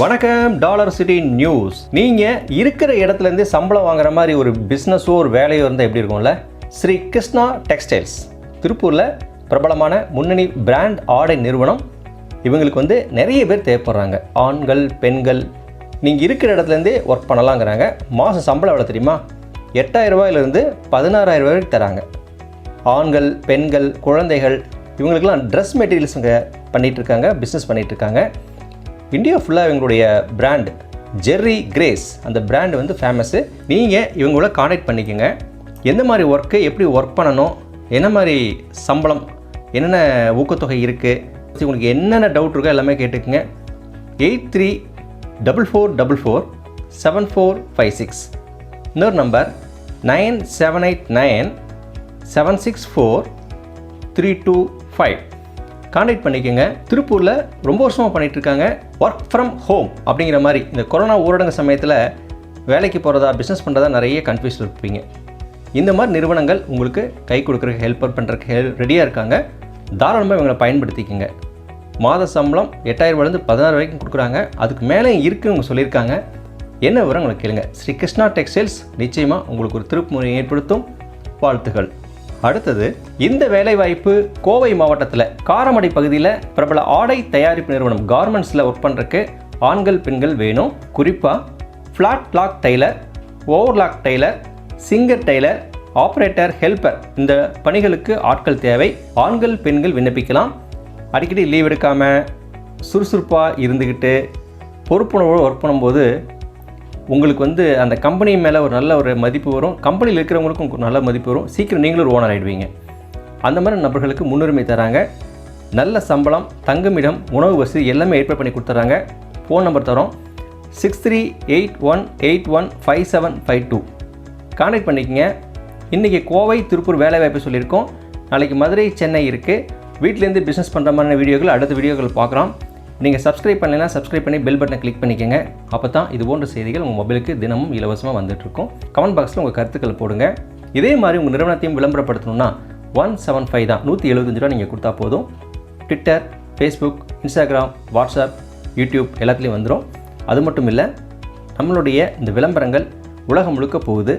வணக்கம் dollar city news. நீங்கள் இருக்கிற இடத்துல இருந்து சம்பளம் வாங்குற மாதிரி ஒரு பிஸ்னஸோ ஒரு வேலையோ இருந்தால் எப்படி இருக்கும்ல? ஸ்ரீ கிருஷ்ணா டெக்ஸ்டைல்ஸ் திருப்பூரில் பிரபலமான முன்னணி பிராண்ட் ஆடை நிறுவனம். இவங்களுக்கு வந்து நிறைய பேர் தேவைப்படுறாங்க. ஆண்கள் பெண்கள் நீங்கள் இருக்கிற இடத்துலேருந்தே ஒர்க் பண்ணலாங்கிறாங்க. மாதம் சம்பளம் எவ்வளோ தெரியுமா? எட்டாயிரம் ரூபாயிலிருந்து பதினாறாயிரம் ரூபாய்க்கு தராங்க. ஆண்கள் பெண்கள் குழந்தைகள் இவங்களுக்கெல்லாம் ட்ரெஸ் மெட்டீரியல்ஸ் இங்கே பண்ணிகிட்டு இருக்காங்க பிஸ்னஸ் பண்ணிகிட்டு இருக்காங்க. இந்தியா ஃபுல்லாக இவங்களுடைய பிராண்ட் ஜெர்ரி கிரேஸ் அந்த பிராண்ட் வந்து ஃபேமஸ்ஸு நீங்கள் இவங்கள காண்டாக்ட் பண்ணிக்கோங்க. எந்த மாதிரி ஒர்க்கு எப்படி ஒர்க் பண்ணணும் என்ன மாதிரி சம்பளம் என்னென்ன ஊக்கத்தொகை இருக்குது உங்களுக்கு என்னென்ன டவுட் இருக்கோ எல்லாமே கேட்டுக்குங்க. Eight three double four double four seven four five six. இன்னொரு number nine seven eight nine seven six four three two five. Contact பண்ணிக்கோங்க. திருப்பூரில் ரொம்ப வருஷமாக பண்ணிட்டு இருக்காங்க ஒர்க் ஃப்ரம் ஹோம் அப்படிங்கிற மாதிரி இந்த கொரோனா ஊரடங்கு சமயத்தில் வேலைக்கு போகிறதா பிஸ்னஸ் பண்ணுறதா நிறைய கன்ஃபியூஸ் இருப்பீங்க. இந்த மாதிரி நிறுவனங்கள் உங்களுக்கு கை கொடுக்குறக்கு ஹெல்ப் பண்ணுறதுக்கு ஹெல் ரெடியாக இருக்காங்க. தாராளமாக இவங்களை பயன்படுத்திக்கோங்க. மாத சம்பளம் எட்டாயிரம் பதினாறு வரைக்கும் கொடுக்குறாங்க. அதுக்கு மேலே இருக்குன்னு அவங்க சொல்லியிருக்காங்க. என்ன விவரம் உங்களுக்கு கேளுங்க. ஸ்ரீ கிருஷ்ணா டெக்ஸ்டைல்ஸ் நிச்சயமாக உங்களுக்கு ஒரு திருப்புமுறை ஏற்படுத்தும். வாழ்த்துகள் அடுத்தது இந்த வேலைவாய்ப்பு கோவை மாவட்டத்தில் காரமடை பகுதியில் பிரபல ஆடை தயாரிப்பு நிறுவனம் கார்மெண்ட்ஸில் ஒர்க் பண்ணுறக்கு ஆண்கள் பெண்கள் வேணும். குறிப்பாக flat lock tailor overlock tailor singer tailor operator helper இந்த பணிகளுக்கு ஆட்கள் தேவை. ஆண்கள் பெண்கள் விண்ணப்பிக்கலாம். அடிக்கடி லீவ் எடுக்காமல் சுறுசுறுப்பாக இருந்துக்கிட்டு பொறுப்புணர்வோடு ஒர்க் பண்ணும்போது உங்களுக்கு வந்து அந்த கம்பெனி மேலே ஒரு நல்ல ஒரு மதிப்பு வரும். கம்பெனியில் இருக்கிறவங்களுக்கும் நல்ல மதிப்பு வரும். சீக்கிரம் நீங்களும் ஒரு ஓனர் ஆகிடுவீங்க அந்த மாதிரி நபர்களுக்கு முன்னுரிமை தராங்க. நல்ல சம்பளம் தங்குமிடம் உணவு வசதி எல்லாமே ஏற்பாடு பண்ணி கொடுத்துறாங்க ஃபோன் நம்பர் தரோம். Six three eight one eight one five seven five two contact பண்ணிக்கங்க. இன்றைக்கி கோவை திருப்பூர் வேலைவாய்ப்பு சொல்லியிருக்கோம். நாளைக்கு மதுரை சென்னை இருக்குது வீட்டிலேருந்து பிஸ்னஸ் பண்ணுற மாதிரியான வீடியோக்கள் அடுத்த வீடியோக்கள் பார்க்குறோம். நீங்கள் சப்ஸ்கிரைப் பண்ணலைன்னா சப்ஸ்கிரைப் பண்ணி பெல் பட்டனை கிளிக் பண்ணிக்கோங்க. அப்போ தான் இது போன்ற செய்திகள் உங்கள் மொபைலுக்கு தினமும் இலவசமாக வந்துட்டுருக்கும். கமெண்ட் பாக்ஸில் உங்கள் கருத்துக்கள் போடுங்க. இதே மாதிரி உங்கள் நிறுவனத்தையும் விளம்பரப்படுத்தணும்னா ஒன் செவன் ஃபைவ் தான். நூற்றி எழுபத்தஞ்சு ரூபா நீங்கள் கொடுத்தா போதும். Twitter Facebook Instagram WhatsApp YouTube எல்லாத்துலேயும் வந்துடும் அது மட்டும் இல்லை நம்மளுடைய இந்த விளம்பரங்கள் உலகம் முழுக்க போகுது.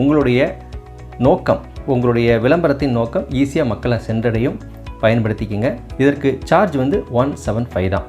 உங்களுடைய நோக்கம் உங்களுடைய விளம்பரத்தின் நோக்கம் ஈஸியாக மக்களை சென்றடையும். பயன்படுத்திக்கிங்க. இதற்கு சார்ஜ் வந்து ஒன் செவன் ஃபைவ் தான்.